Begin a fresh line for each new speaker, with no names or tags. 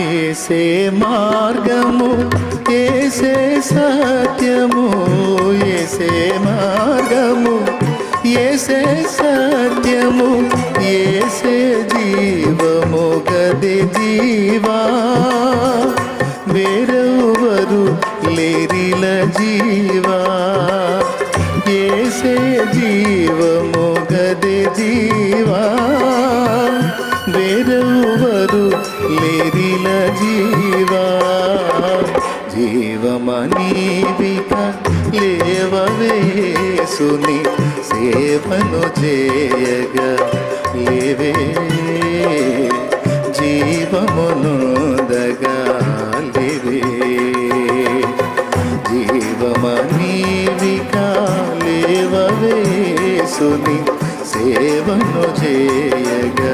ఏసే మార్గము ఏసే సత్యము ఏసే మార్గము ఏసే సత్యము ఏసే జీవము గది జీవా. వేరెవరు లేరిల జీవా. ఏసే జీవము గది జీవా. వేరెవరు లేరిల జీవా జీవమనీవిక లేవవేసుని సేవను చేయగా లేవే. జీవమునుదగా లేవే. జీవమనీవిక లేవవేసుని సేవను చేయగా